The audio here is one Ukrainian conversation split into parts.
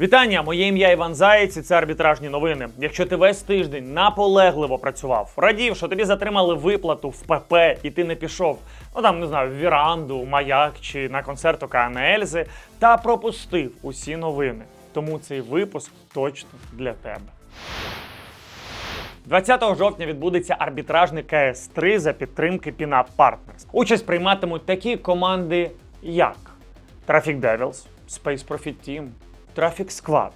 Вітання, моє ім'я Іван Заєць, і це арбітражні новини. Якщо ти весь тиждень наполегливо працював, радів, що тобі затримали виплату в ПП і ти не пішов, ну там не знаю, в віранду, маяк чи на концерт Океана Ельзи, та пропустив усі новини. Тому цей випуск точно для тебе. 20 жовтня відбудеться арбітражний КС-3 за підтримки Пінап Partners. Участь прийматимуть такі команди, як Traffic Devils, Space Profit Team, Traffic Squad,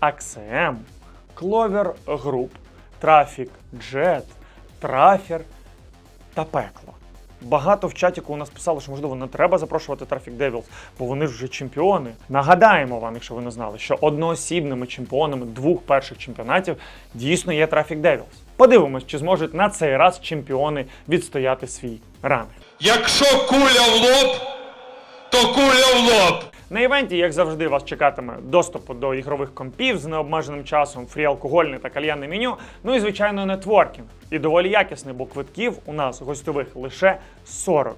AXM, Clover Group, Traffic Jet, Trafer та Пекло. Багато в чаті у нас писало, що можливо не треба запрошувати Traffic Devils, бо вони ж вже чемпіони. Нагадаємо вам, якщо ви не знали, що одноосібними чемпіонами двох перших чемпіонатів дійсно є Traffic Devils. Подивимось, чи зможуть на цей раз чемпіони відстояти свій ранг. Якщо куля в лоб, то куля в лоб. На івенті, як завжди, вас чекатиме доступ до ігрових компів з необмеженим часом, фрі-алкогольне та кальянне меню, ну і звичайно нетворкінг. І доволі якісний, бо квитків у нас гостьових лише 40.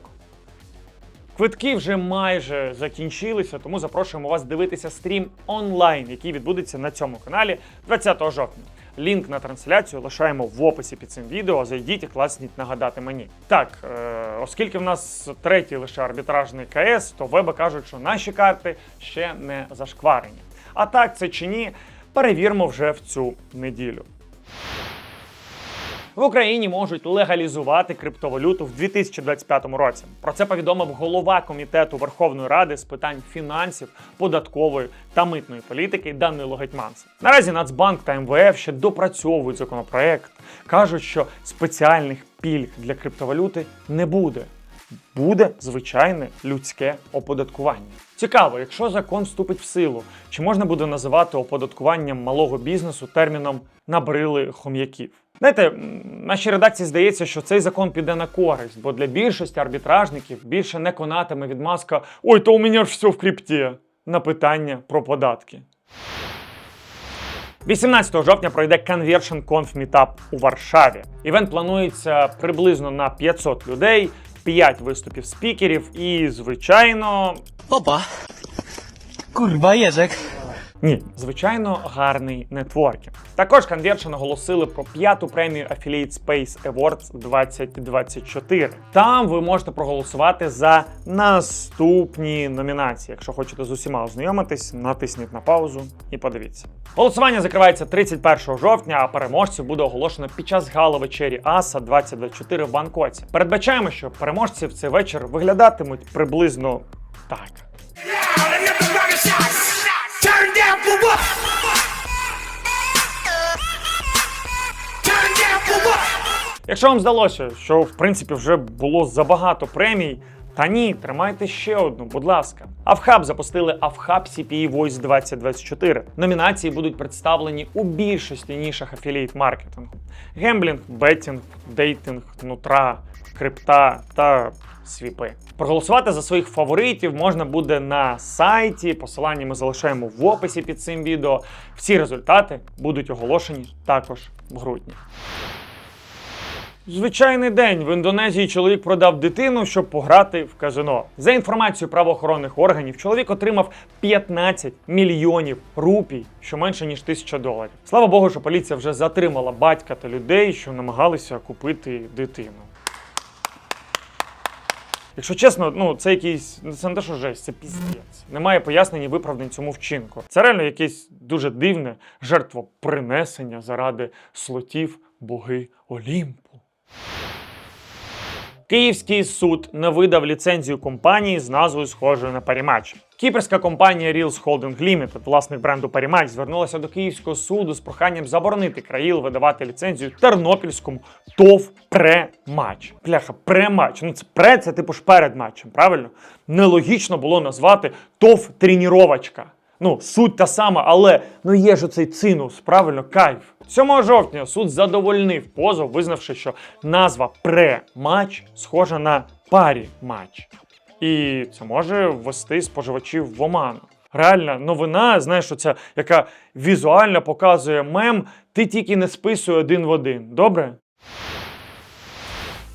Квитки вже майже закінчилися, тому запрошуємо вас дивитися стрім онлайн, який відбудеться на цьому каналі 20 жовтня. Лінк на трансляцію лишаємо в описі під цим відео. Зайдіть і класніть нагадати мені. Так, е, оскільки в нас третій лише арбітражний КС, то веби кажуть, що наші карти ще не зашкварені. А так це чи ні, перевіримо вже в цю неділю. В Україні можуть легалізувати криптовалюту в 2025 році. Про це повідомив голова комітету Верховної Ради з питань фінансів, податкової та митної політики Данило Гетьманцев. Наразі Нацбанк та МВФ ще допрацьовують законопроект. кажуть, що спеціальних пільг для криптовалюти не буде. Буде звичайне людське оподаткування. Цікаво, якщо закон вступить в силу, чи можна буде називати оподаткуванням малого бізнесу терміном набрили хом'яків? Знаєте, нашій редакції здається, що цей закон піде на користь, бо для більшості арбітражників більше не конатиме відмазка Ой, то у мене ж все в крипті на питання про податки. 18 жовтня пройде Conversion Conf Meetup у Варшаві. Івент планується приблизно на 500 людей, 5 виступів спікерів і, звичайно, Опа. Курва Jerzek. Ні, звичайно, гарний нетворкінг. Також Conversion оголосили про п'яту премію Affiliate Space Awards 2024. Там ви можете проголосувати за наступні номінації. Якщо хочете з усіма ознайомитись, натисніть на паузу і подивіться. Голосування закривається 31 жовтня, а переможців буде оголошено під час гала вечері АСА 2024 в Бангкоці. Передбачаємо, що переможці в цей вечір виглядатимуть приблизно так. Якщо вам здалося, що в принципі вже було забагато премій, та ні, тримайте ще одну, будь ласка. Авхаб запустили Авхаб CPE Voice 2024. Номінації будуть представлені у більшості нішах афілієт маркетингу: гемблінг, беттінг, дейтинг, нутра, крипта та свіпи. Проголосувати за своїх фаворитів можна буде на сайті. Посилання ми залишаємо в описі під цим відео. Всі результати будуть оголошені також в грудні. Звичайний день в Індонезії чоловік продав дитину, щоб пограти в казино. За інформацією правоохоронних органів, чоловік отримав 15 мільйонів рупій, що менше ніж тисяча доларів. Слава Богу, що поліція вже затримала батька та людей, що намагалися купити дитину. Якщо чесно, ну це якийсь ну, це не те, що жесть, це піздець. Немає пояснень і виправдань цьому вчинку. Це реально якесь дуже дивне жертвопринесення заради слотів боги Олімпу. Київський суд не видав ліцензію компанії з назвою схожою на Парімач. Кіпрська компанія Reels Holding Limited, власник бренду Парімач, звернулася до Київського суду з проханням заборонити країл видавати ліцензію Тернопільському ТОВ Премач. Бляха, премач. Ну це пре це типу ж перед матчем, правильно? Нелогічно було назвати ТОВ Треніровочка. Ну, суть та сама, але ну є ж оцей цинус, правильно, кайф. 7 жовтня суд задовольнив позов, визнавши, що назва пре-матч схожа на парі-матч. І це може ввести споживачів в оману. Реальна новина, знаєш, оця, яка візуально показує мем, ти тільки не списуй один в один. Добре?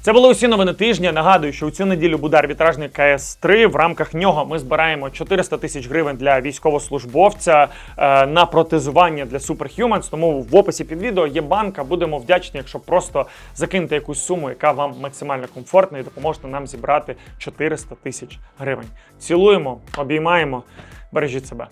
Це були усі новини тижня. Нагадую, що у цю неділю буде арбітражний КС 3 В рамках нього ми збираємо 400 тисяч гривень для військовослужбовця е, на протезування для Superhumans. Тому в описі під відео є банка. Будемо вдячні, якщо просто закинете якусь суму, яка вам максимально комфортна, і допоможете нам зібрати 400 тисяч гривень. Цілуємо, обіймаємо, бережіть себе.